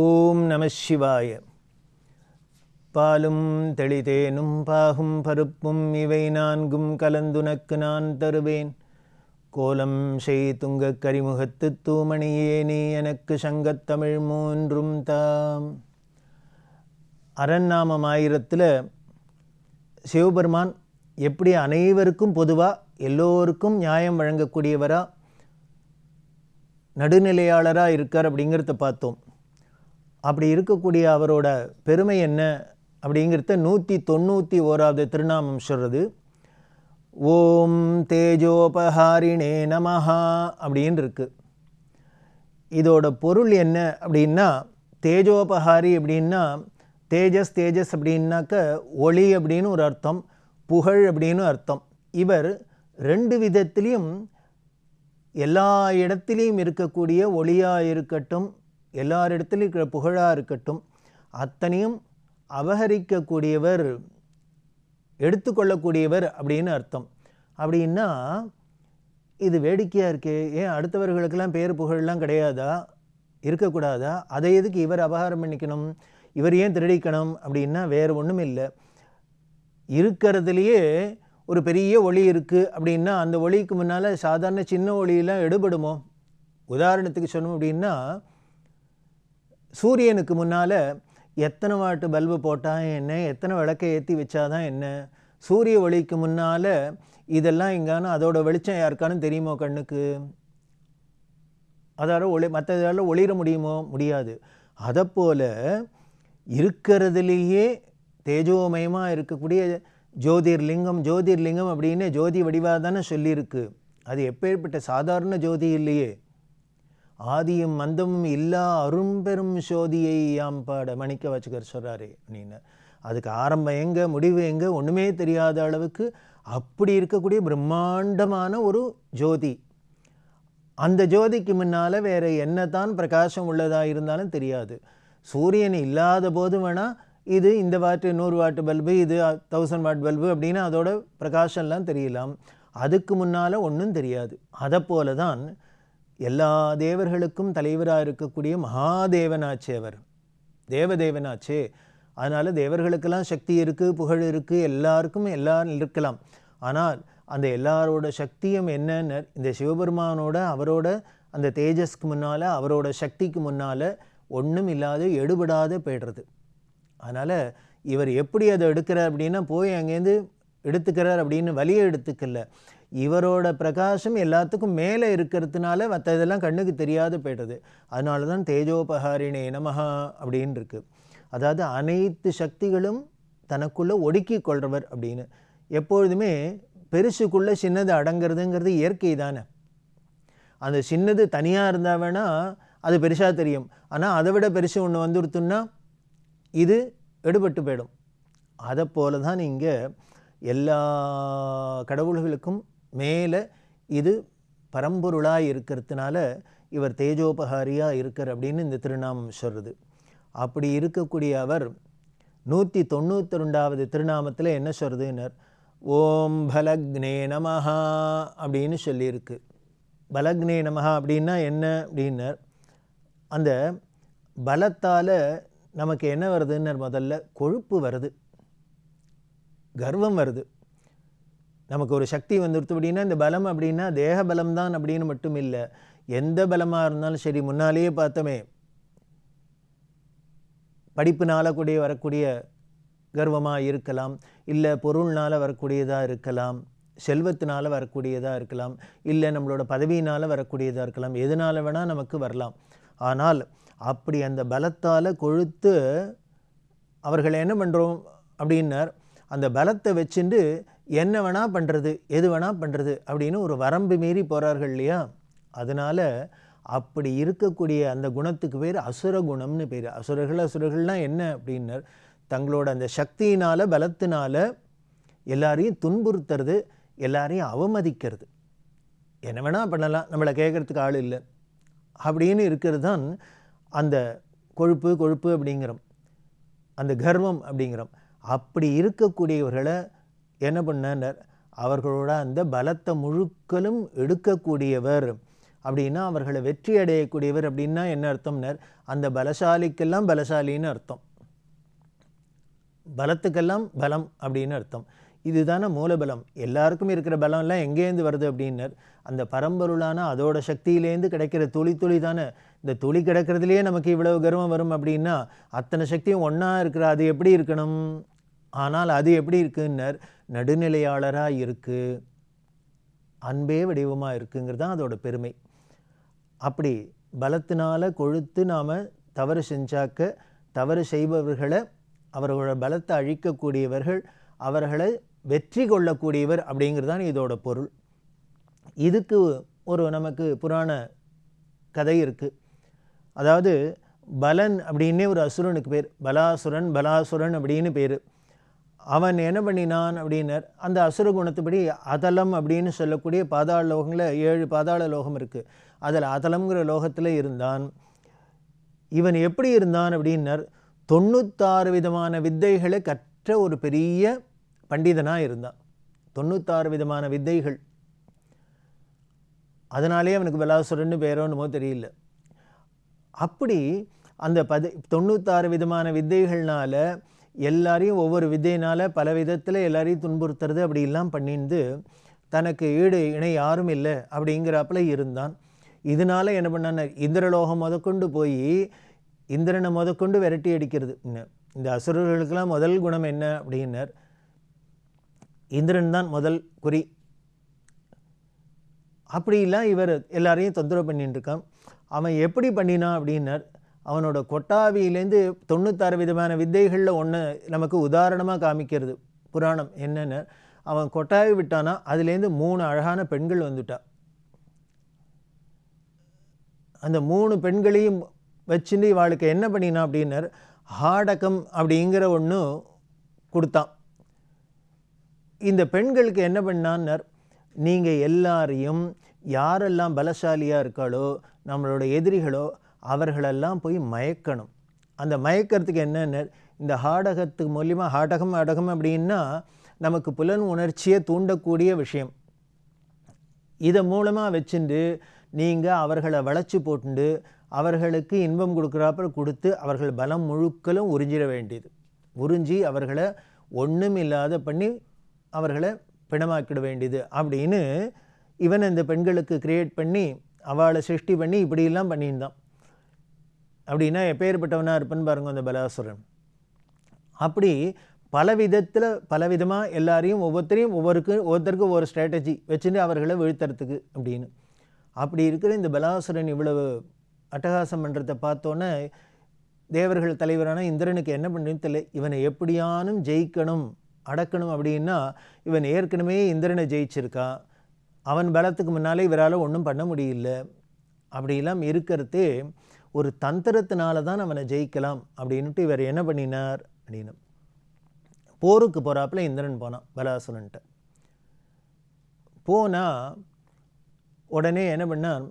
ஓம் நம சிவாய. பாலும் தெளிதேனும் பாகும் பருப்பும் இவை நான்கும் கலந்துனக்கு நான் தருவேன். கோலம் செய் துங்க கரிமுகத்து தூமணியே நீ எனக்கு சங்கத்தமிழ் மூன்றும் தாம். அரண்நாமம் ஆயிரத்தில் சிவபெருமான் எப்படி அனைவருக்கும் பொதுவாக எல்லோருக்கும் நியாயம் வழங்கக்கூடியவராக நடுநிலையாளராக இருக்கார் அப்படிங்கிறத பார்த்தோம். அப்படி இருக்கக்கூடிய அவரோட பெருமை என்ன அப்படிங்கிறத நூற்றி தொண்ணூற்றி ஓராவது திருநாமம் சொல்கிறது ஓம் தேஜோபஹாரிணே நமஹா அப்படின்னு இருக்கு இதோட பொருள் என்ன அப்படின்னா தேஜோபஹாரி அப்படின்னா தேஜஸ் தேஜஸ் அப்படின்னாக்க ஒளி அப்படின்னு ஒரு அர்த்தம் புகழ் அப்படின்னு அர்த்தம். இவர் ரெண்டு விதத்திலையும் எல்லா இடத்துலையும் இருக்கக்கூடிய ஒளியாக இருக்கட்டும் எல்லார் இடத்துலையும் இருக்கிற புகழாக இருக்கட்டும் அத்தனையும் அபகரிக்கக்கூடியவர் எடுத்துக்கொள்ளக்கூடியவர் அப்படின்னு அர்த்தம். அப்படின்னா இது வேடிக்கையாக இருக்கே ஏன் அடுத்தவர்களுக்கெல்லாம் பேர் புகழெலாம் கிடையாதா? இருக்கக்கூடாதா? அதை எதுக்கு இவர் அபகாரம் பண்ணிக்கணும்? இவர் ஏன் திருடிக்கணும்? அப்படின்னா வேறு ஒன்றும் இல்லை. இருக்கிறதுலையே ஒரு பெரிய ஒளி இருக்குது அப்படின்னா அந்த ஒளிக்கு முன்னால் சாதாரண சின்ன ஒளியெல்லாம் எடுபடுமோ? உதாரணத்துக்கு சொன்னோம் அப்படின்னா சூரியனுக்கு முன்னால் எத்தனை வாட்டு பல்பு போட்டால் என்ன? எத்தனை விளக்கை ஏற்றி வச்சாதான் என்ன? சூரிய ஒளிக்கு முன்னால் இதெல்லாம் எங்கானு அதோட வெளிச்சம் யாருக்கானு தெரியுமோ கண்ணுக்கு? அதால ஒளி மற்றதால ஒளிர முடியுமோ? முடியாது. அதைப்போல் இருக்கிறதுலேயே தேஜோமயமாக இருக்கக்கூடிய ஜோதிர்லிங்கம் ஜோதிர்லிங்கம் அப்படின்னு ஜோதி வடிவாக தானே சொல்லியிருக்கு. அது எப்பேற்பட்ட சாதாரண ஜோதி இல்லையே. ஆதியும் மந்தமும் இல்லா அரும்பெரும் சோதியை யாம் பாட மணிக்க வச்சுக்கர் சொல்கிறாரு அப்படின்னு. அதுக்கு ஆரம்பம் எங்கே முடிவு எங்கே ஒன்றுமே தெரியாத அளவுக்கு அப்படி இருக்கக்கூடிய பிரம்மாண்டமான ஒரு ஜோதி. அந்த ஜோதிக்கு முன்னால் வேறு என்ன தான் பிரகாசம் உள்ளதாக இருந்தாலும் தெரியாது. சூரியன் இல்லாத போது வேணால் இது இந்த வாட்டு நூறு வாட்டு பல்பு இது தௌசண்ட் வாட் பல்பு அப்படின்னு அதோட பிரகாசம்லாம் தெரியலாம். அதுக்கு முன்னால் ஒன்றும் தெரியாது. அதை போல தான் எல்லா தேவர்களுக்கும் தலைவராக இருக்கக்கூடிய மகாதேவனாச்சே அவர். தேவதேவனாச்சே. அதனால் தேவர்களுக்கெல்லாம் சக்தி இருக்குது புகழ் இருக்குது எல்லாருக்கும் எல்லாரும் இருக்கலாம். ஆனால் அந்த எல்லாரோட சக்தியும் என்னன்னு இந்த சிவபெருமானோட அவரோட அந்த தேஜஸ்க்கு முன்னால் அவரோட சக்திக்கு முன்னால் ஒன்றும் இல்லாத எடுபடாத போய்டுறது. அதனால் இவர் எப்படி அதை எடுக்கிறார் அப்படின்னா போய் அங்கேருந்து எடுத்துக்கிறார் அப்படின்னு வலியை எடுத்துக்கல. இவரோட பிரகாசம் எல்லாத்துக்கும் மேலே இருக்கிறதுனால மற்ற இதெல்லாம் கண்ணுக்கு தெரியாது போயிட்டது அதனால தான் தேஜோபகாரிணே நமஹா அப்படின்னு இருக்கு அதாவது அனைத்து சக்திகளும் தனக்குள்ளே ஒடுக்கி கொள்றவர் அப்படின்னு. எப்பொழுதுமே பெருசுக்குள்ளே சின்னது அடங்கிறதுங்கிறது இயற்கை தானே. அந்த சின்னது தனியாக இருந்தால் வேணால் அது பெருசாக தெரியும். ஆனால் அதை விட பெருசு ஒன்று வந்துருத்துன்னா இது எடுபட்டு போயிடும். அதை போல தான் இங்கே எல்லா கடவுள்களுக்கும் மேலே இது பரம்பொருளாக இருக்கிறதுனால இவர் தேஜோபகாரியாக இருக்கார் அப்படின்னு இந்த திருநாமம் சொல்கிறது அப்படி இருக்கக்கூடிய அவர் நூற்றி தொண்ணூற்றி ரெண்டாவது திருநாமத்தில் என்ன சொல்கிறதுன்னர் ஓம் பலக்னே நமஹா அப்படின்னு சொல்லியிருக்கு. பலக்னே நமஹா அப்படின்னா என்ன அப்படின்னர்? அந்த பலத்தால் நமக்கு என்ன வருதுன்னு முதல்ல? கொழுப்பு வருது. கர்வம் வருது. நமக்கு ஒரு சக்தி வந்துடுத்து அப்படின்னா இந்த பலம் அப்படின்னா தேக பலம் தான் அப்படின்னு மட்டும் இல்லை. எந்த பலமாக இருந்தாலும் சரி முன்னாலேயே பார்த்தோமே. படிப்புனால் கூடிய வரக்கூடிய கர்வமாக இருக்கலாம். இல்லை பொருள்னால் வரக்கூடியதாக இருக்கலாம். செல்வத்தினால் வரக்கூடியதாக இருக்கலாம். இல்லை நம்மளோட பதவியினால் வரக்கூடியதாக இருக்கலாம். எதனால் வேணால் நமக்கு வரலாம். ஆனால் அப்படி அந்த பலத்தால் கொழுத்து அவர்கள் என்ன பண்ணுறோம் அப்படின்னார். அந்த பலத்தை வச்சுட்டு என்ன வேணால் பண்ணுறது எது வேணால் பண்ணுறது அப்படின்னு ஒரு வரம்பு மீறி போகிறார்கள் இல்லையா? அதனால் அப்படி இருக்கக்கூடிய அந்த குணத்துக்கு பேர் அசுர குணம்னு பேர். அசுரர்கள் அசுரர்கள்னால் என்ன அப்படின்னர். தங்களோட அந்த சக்தியினால் பலத்தினால் எல்லாரையும் துன்புறுத்துறது எல்லாரையும் அவமதிக்கிறது. என்ன வேணால் பண்ணலாம் நம்மளை கேட்குறதுக்கு ஆள் இல்லை. அப்படின்னு இருக்கிறது தான் அந்த கொழுப்பு கொழுப்பு அப்படிங்கிறோம். அந்த கர்வம் அப்படிங்கிறோம். அப்படி இருக்கக்கூடியவர்களை என்ன பண்ணார் அவர்களோட அந்த பலத்தை முழுக்கலும் எடுக்கக்கூடியவர். அப்படின்னா அவர்களை வெற்றி அடையக்கூடியவர் அப்படின்னா என்ன அர்த்தம்னர்? அந்த பலசாலிக்கெல்லாம் பலசாலின்னு அர்த்தம். பலத்துக்கெல்லாம் பலம் அப்படின்னு அர்த்தம். இதுதானே மூலபலம். எல்லாருக்கும் இருக்கிற பலம்லாம் எங்கேருந்து வருது அப்படின்னர்? அந்த பரம்பொருளான அதோட சக்தியிலேருந்து கிடைக்கிற துளி துளி தானே. இந்த துளி கிடக்கிறதுலையே நமக்கு இவ்வளவு கர்வம் வரும் அப்படின்னா அத்தனை சக்தியும் ஒன்றா இருக்கிற அது எப்படி இருக்கணும்? ஆனால் அது எப்படி இருக்குன்னர்? நடுநிலையாளராக இருக்குது அன்பே வடிவமாக இருக்குங்கிறது தான் அதோட பெருமை. அப்படி பலத்தினால் கொழுத்து நாம் தவறு செஞ்சாக்க தவறு செய்பவர்களை அவர்களோட பலத்தை அழிக்கக்கூடியவர்கள் அவர்களை வெற்றி கொள்ளக்கூடியவர் அப்படிங்கிறது தான் இதோட பொருள். இதுக்கு ஒரு நமக்கு புராண கதை இருக்குது அதாவது பலன் அப்படின்னே ஒரு அசுரனுக்கு பேர். பலாசுரன் பலாசுரன் அப்படின்னு பேர். அவன் என்ன பண்ணினான் அப்படின்னர். அந்த அசுர குணத்துப்படி அதலம் அப்படின்னு சொல்லக்கூடிய பாதாள லோகங்களில் ஏழு பாதாள லோகம் இருக்குது அதில் அதலம்ங்கிற லோகத்தில் இருந்தான். இவன் எப்படி இருந்தான் அப்படின்னர். தொண்ணூத்தாறு விதமான வித்தைகளை கற்ற ஒரு பெரிய பண்டிதனாக இருந்தான். தொண்ணூத்தாறு விதமான வித்தைகள். அதனாலே அவனுக்கு விலாசுரன்னு பேரோ என்னமோ தெரியல. அப்படி அந்த பதி தொண்ணூத்தாறு விதமான வித்தைகள்னால எல்லாரையும் ஒவ்வொரு விதையினால் பல விதத்தில் எல்லாரையும் துன்புறுத்துறது அப்படிலாம் பண்ணிட்டு தனக்கு ஈடு இணை யாரும் இல்லை அப்படிங்கிறாப்புல இருந்தான். இதனால என்ன பண்ணான் இந்திரலோகம் முதற்கொண்டு போய் இந்திரனை முதற்கொண்டு விரட்டி அடிக்கிறது. இந்த அசுரர்களுக்கெல்லாம் முதல் குணம் என்ன அப்படின்னர். இந்திரன் தான் முதல் குறி. அப்படிலாம் இவர் எல்லாரையும் தொந்தரவு பண்ணிட்டு இருக்கான் அவன் எப்படி பண்ணினான் அப்படின்னர். அவனோட கொட்டாவியிலேருந்து தொண்ணூத்தாறு விதமான வித்தைகளில் ஒன்று நமக்கு உதாரணமாக காமிக்கிறது. புராணம் என்னென்னு. அவன் கொட்டாவி விட்டானா அதுலேருந்து மூணு அழகான பெண்கள் வந்துட்டா. அந்த மூணு பெண்களையும் வச்சுட்டு இவாளுக்கு என்ன பண்ணினான் அப்படின்னர் ஹாடகம் அப்படிங்கிற ஒன்று கொடுத்தான். இந்த பெண்களுக்கு என்ன பண்ணான்னர் நீங்கள் எல்லாரையும் யாரெல்லாம் பலசாலியாக இருக்காளோ நம்மளோட எதிரிகளோ அவர்களெல்லாம் போய் மயக்கணும். அந்த மயக்கிறதுக்கு என்னென்ன இந்த ஹாடகத்துக்கு மூலிமா ஹாடகம் அடகம் அப்படின்னா நமக்கு புலன் உணர்ச்சியை தூண்டக்கூடிய விஷயம். இதை மூலமாக வச்சுட்டு நீங்கள் அவர்களை வளைச்சி போட்டுண்டு அவர்களுக்கு இன்பம் கொடுக்குறாப்புல கொடுத்து அவர்கள் பலம் முழுக்களும் உறிஞ்சிட வேண்டியது. உறிஞ்சி அவர்களை ஒன்றும் இல்லாத பண்ணி அவர்களை பிணமாக்கிட வேண்டியது. அப்படின்னு இவன் இந்த பெண்களுக்கு கிரியேட் பண்ணி அவளை சிருஷ்டி பண்ணி இப்படியெல்லாம் பண்ணியிருந்தான். அப்படின்னா எப்பேற்பட்டவனாக இருப்பேன்னு பாருங்க அந்த பலாசுரன். அப்படி பல விதத்தில் பல விதமாக எல்லாரையும் ஒவ்வொருத்தரையும் ஒவ்வொருக்கு ஒவ்வொருத்தருக்கும் ஒவ்வொரு ஸ்ட்ராட்டஜி வச்சுட்டு அவர்களை வீழ்த்துறதுக்கு அப்படின்னு. அப்படி இருக்கிற இந்த பலாசுரன் இவ்வளவு அட்டகாசம் பண்ணுறதை பார்த்தோன்னே தேவர்கள் தலைவரான இந்திரனுக்கு என்ன பண்ணுன்னு தெரியல. இவனை எப்படியானும் ஜெயிக்கணும் அடக்கணும் அப்படின்னா இவன் ஏற்கனவே இந்திரனை ஜெயிச்சிருக்கான். அவன் பலத்துக்கு முன்னாலே இவரால் ஒன்றும் பண்ண முடியல. அப்படிலாம் இருக்கிறதே ஒரு தந்திரத்தினால தான் அவனை ஜெயிக்கலாம் அப்படின்ட்டு இவர் என்ன பண்ணினார் அப்படின்னு. போருக்கு போகிறாப்புல இந்திரன் போனான் பலாசுரன்ட்ட. போனால் உடனே என்ன பண்ணான்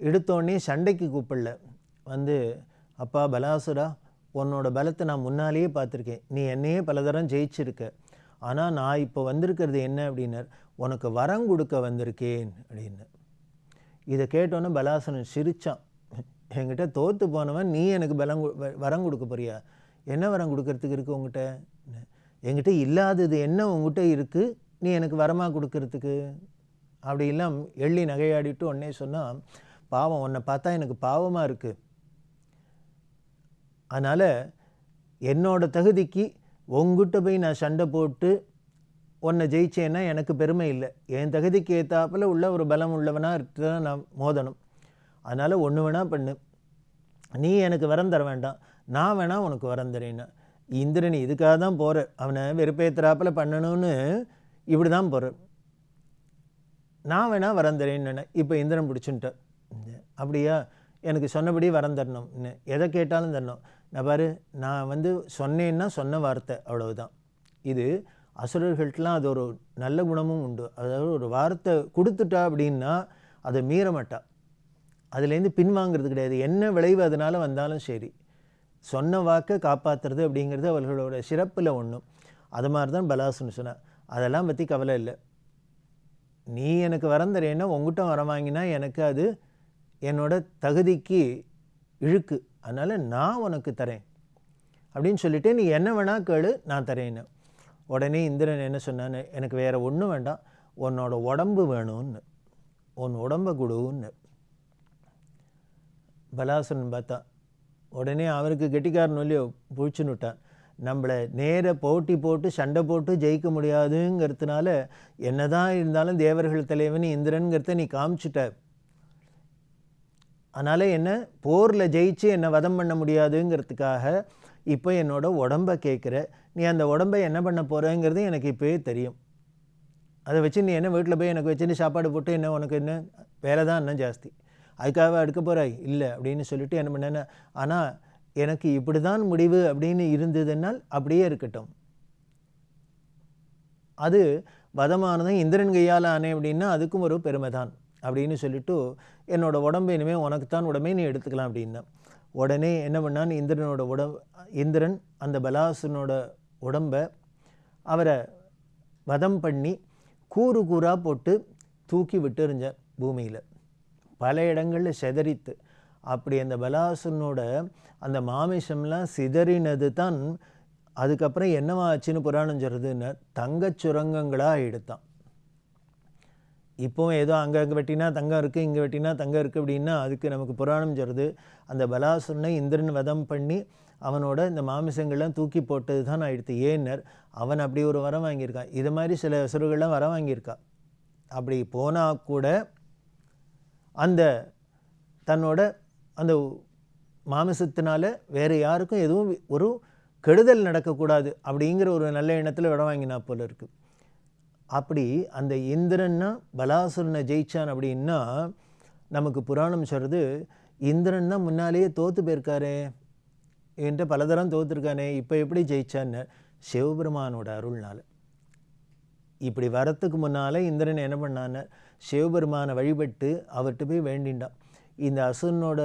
எடுத்தோடனே சண்டைக்கு கூப்பிடல. வந்து அப்பா பலாசுரா உன்னோட பலத்தை நான் முன்னாலேயே பார்த்துருக்கேன். நீ என்னையே பலதரம் ஜெயிச்சிருக்க. ஆனால் நான் இப்போ வந்திருக்கிறது என்ன அப்படின்னார். உனக்கு வரம் கொடுக்க வந்திருக்கேன் அப்படின்னு. இதை கேட்டோன்னே பலாசுரன் சிரித்தான் என்கிட்ட தோற்று போனவன் நீ எனக்கு பலம் வ- வரம் கொடுக்க போறியா? என்ன வரம் கொடுக்கறதுக்கு இருக்குது உங்ககிட்ட என்கிட்ட இல்லாதது என்ன உங்ககிட்ட இருக்குது நீ எனக்கு வரமாக கொடுக்கறதுக்கு? அப்படிலாம் எள்ளி நகையாடிட்டு உடனே சொன்னால் பாவம் உன்னை பார்த்தா எனக்கு பாவமாக இருக்குது அதனால் என்னோடய தகுதிக்கு உங்ககிட்ட போய் நான் சண்டை போட்டு உன்னை ஜெயிச்சேன்னா எனக்கு பெருமை இல்லை. என் தகுதிக்கு ஏற்றாப்புல உள்ள ஒரு பலம் உள்ளவனாக இருக்கிறத தான் நான் மோதணும். அதனால் ஒன்று வேணால் பண்ணு. நீ எனக்கு வரம் தர வேண்டாம். நான் வேணால் உனக்கு வரம் தரேன்னா. இந்திரன் இதுக்காக தான் போகிற அவனை வெறுப்பேத்துறாப்பில் பண்ணணும்னு இப்படி தான் போகிற நான் வேணால் வரம் தரேன்னு இப்போ இந்திரன் பிடிச்சுன்ட்ட அப்படியா? எனக்கு சொன்னபடி வரம் தரணும். இன்னும் எதை கேட்டாலும் தரணும். நான் பாரு நான் வந்து சொன்னேன்னா சொன்ன வார்த்தை அவ்வளவுதான். இது அசுரர்கள்ட்டலாம் அது ஒரு நல்ல குணமும் உண்டு. அதாவது ஒரு வார்த்தை கொடுத்துட்டா அப்படின்னா அதை மீற மாட்டா. அதுலேருந்து பின்வாங்கிறது கிடையாது. என்ன விளைவு அதனால வந்தாலும் சரி. சொன்ன வாக்கை காப்பாற்றுறது அப்படிங்கிறது அவர்களோட சிறப்பில் ஒன்றும் அது மாதிரி தான் பலாசுன்னு சொன்னேன் அதெல்லாம் பற்றி கவலை இல்லை. நீ எனக்கு வரம் தரேன்னா உங்ககிட்ட வரம் வாங்கினா எனக்கு அது என்னோட தகுதிக்கு இழுக்கு. அதனால் நான் உனக்கு தரேன். அப்படின்னு சொல்லிட்டு நீ என்ன வேணால் கேளு நான் தரேன்னு. உடனே இந்திரன் என்ன சொன்னான்னு எனக்கு வேறு ஒன்றும் வேண்டாம். உன்னோட உடம்பு வேணும்னு. உன் உடம்பை கொடுன்னு. பலாசுரன் பார்த்தா உடனே அவருக்கு கெட்டிக்காரன் இல்லையோ புழிச்சுன்னு விட்டான். நம்மளை நேர போட்டி போட்டு சண்டை போட்டு ஜெயிக்க முடியாதுங்கிறதுனால என்னதான் இருந்தாலும் தேவர்கள் தலைவன் இந்திரனுங்கிறத நீ காமிச்சிட்ட. அதனால் என்ன? போரில் ஜெயிச்சு என்னை வதம் பண்ண முடியாதுங்கிறதுக்காக இப்போ என்னோட உடம்பை கேட்குற. நீ அந்த உடம்பை என்ன பண்ண போகிறேங்கிறது எனக்கு இப்போயே தெரியும். அதை வச்சு நீ என்ன வீட்டில் போய் எனக்கு வச்சுன்னு சாப்பாடு போட்டு என்ன உனக்கு என்ன? வேலை தான் இன்னும் ஜாஸ்தி. அதுக்காக அடுக்க போகிறாய் இல்லை அப்படின்னு சொல்லிட்டு என்ன பண்ணேன்னா ஆனால் எனக்கு இப்படி தான் முடிவு அப்படின்னு இருந்ததுனால் அப்படியே இருக்கட்டும். அது வதமானதும் இந்திரன் கையால் ஆனே அப்படின்னா அதுக்கும் ஒரு பெருமை தான் அப்படின்னு சொல்லிட்டு என்னோட உடம்பு இனிமேல் உனக்குத்தான் உடம்பே நீ எடுத்துக்கலாம் அப்படின்னா உடனே என்ன பண்ணான்? இந்திரனோட உடம்பு இந்திரன் அந்த பலாசுனோட உடம்பை அவரை வதம் பண்ணி கூறு கூறாக போட்டு தூக்கி விட்டுருஞ்ச பூமியில். பல இடங்களில் செதறித்து அப்படி அந்த பலாசுரனோட அந்த மாமிசம்லாம் சிதறினது தான் அதுக்கப்புறம் என்னவாச்சுன்னு புராணம் சொல்கிறதுன்னு தங்கச் சுரங்கங்களாக எடுத்தான். இப்போவும் ஏதோ அங்கே வெட்டினா தங்கம் இருக்குது இங்கே வெட்டினா தங்கம் இருக்குது அப்படின்னா அதுக்கு நமக்கு புராணம் சொல்கிறது அந்த பலாசுரனை இந்திரன் வதம் பண்ணி அவனோட இந்த மாமிசங்கள்லாம் தூக்கி போட்டது தான் ஆயிடுத்து ஏன்னர் அவன் அப்படி ஒரு வரம் வாங்கியிருக்கான். இது மாதிரி சில அசுரர்கள்லாம் வரம் வாங்கியிருக்கான் அப்படி போனால் கூட அந்த தன்னோட அந்த மாமிசத்தினால வேறு யாருக்கும் எதுவும் ஒரு கெடுதல் நடக்கக்கூடாது அப்படிங்கிற ஒரு நல்ல எண்ணத்தில் விட வாங்கினா போல இருக்குது அப்படி அந்த இந்திரன்னா பலாசுரனை ஜெயிச்சான் அப்படின்னா நமக்கு புராணம் சொல்கிறது இந்திரன்னா முன்னாலேயே தோற்று போயிருக்காரே என்கிட்ட பலதரம் தோற்றுருக்கானே இப்போ எப்படி ஜெயிச்சான்னு சிவபெருமானோட அருள்னால். இப்படி வரத்துக்கு முன்னால் இந்திரன் என்ன பண்ணான்னு சிவபெருமானை வழிபட்டு அவர்கிட்ட போய் வேண்டின்றான் இந்த அசுரனோட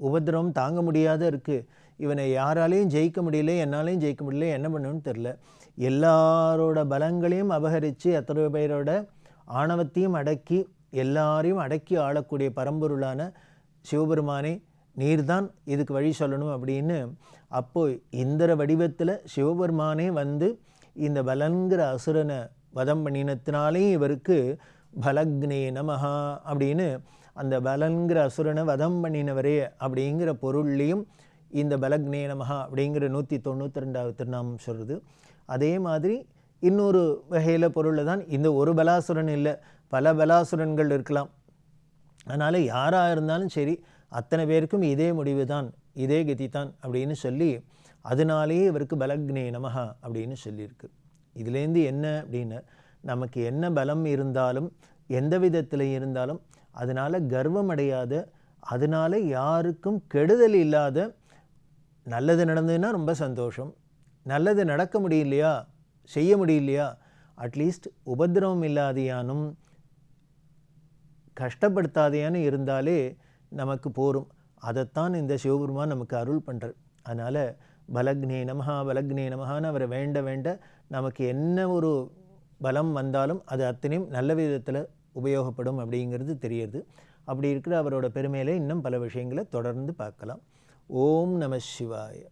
உபதிரவம் தாங்க முடியாத இருக்குது இவனை யாராலையும் ஜெயிக்க முடியல என்னாலையும் ஜெயிக்க முடியல என்ன பண்ணணும்னு தெரில எல்லாரோட பலங்களையும் அபகரித்து அத்தனை பேரோட ஆணவத்தையும் அடக்கி எல்லாரையும் அடக்கி ஆளக்கூடிய பரம்பொருளான சிவபெருமானே நீர்தான் இதுக்கு வழி சொல்லணும் அப்படின்னு அப்போது இந்திர வடிவத்தில் சிவபெருமானே வந்து இந்த பலங்கிற அசுரனை வதம் பண்ணினத்தினாலேயும் இவருக்கு பலக்னே நமஹா அப்படின்னு அந்த பலங்கிற அசுரனை வதம் பண்ணினவரே அப்படிங்கிற பொருள்லேயும் இந்த பலக்னே நமஹா அப்படிங்கிற நூற்றி தொண்ணூற்றி ரெண்டாவது திருநாமம் சொல்கிறது அதே மாதிரி இன்னொரு வகையில் பொருளில் தான் இந்த ஒரு பலாசுரன் இல்லை பல பலாசுரன்கள் இருக்கலாம். அதனால் யாராக இருந்தாலும் சரி அத்தனை பேருக்கும் இதே முடிவு தான் இதே கதி தான் அப்படின்னு சொல்லி அதனாலேயே இவருக்கு பலக்னே நமஹா அப்படின்னு சொல்லியிருக்கு. இதுலேருந்து என்ன அப்படின்னு நமக்கு என்ன பலம் இருந்தாலும் எந்த விதத்தில் இருந்தாலும் அதனால் கர்வம் அடையாத அதனால் யாருக்கும் கெடுதல் இல்லாத நல்லது நடந்ததுன்னா ரொம்ப சந்தோஷம். நல்லது நடக்க முடியலையா? செய்ய முடியலையா? அட்லீஸ்ட் உபதிரவம் இல்லாதையானும் கஷ்டப்படுத்தாதையானு இருந்தாலே நமக்கு போரும். அதைத்தான் இந்த சிவபெருமான் நமக்கு அருள் பண்ணுறார் அதனால் பலக்னே நமஹா பலக்னே நமஹான்னு அவரை வேண்ட வேண்ட நமக்கு என்ன ஒரு பலம் வந்தாலும் அது அத்தனையும் நல்ல விதத்தில் உபயோகப்படும் அப்படிங்கிறது தெரியுது அப்படி இருக்கிற அவரோட பெருமையில் இன்னும் பல விஷயங்களை தொடர்ந்து பார்க்கலாம். ஓம் நம சிவாய.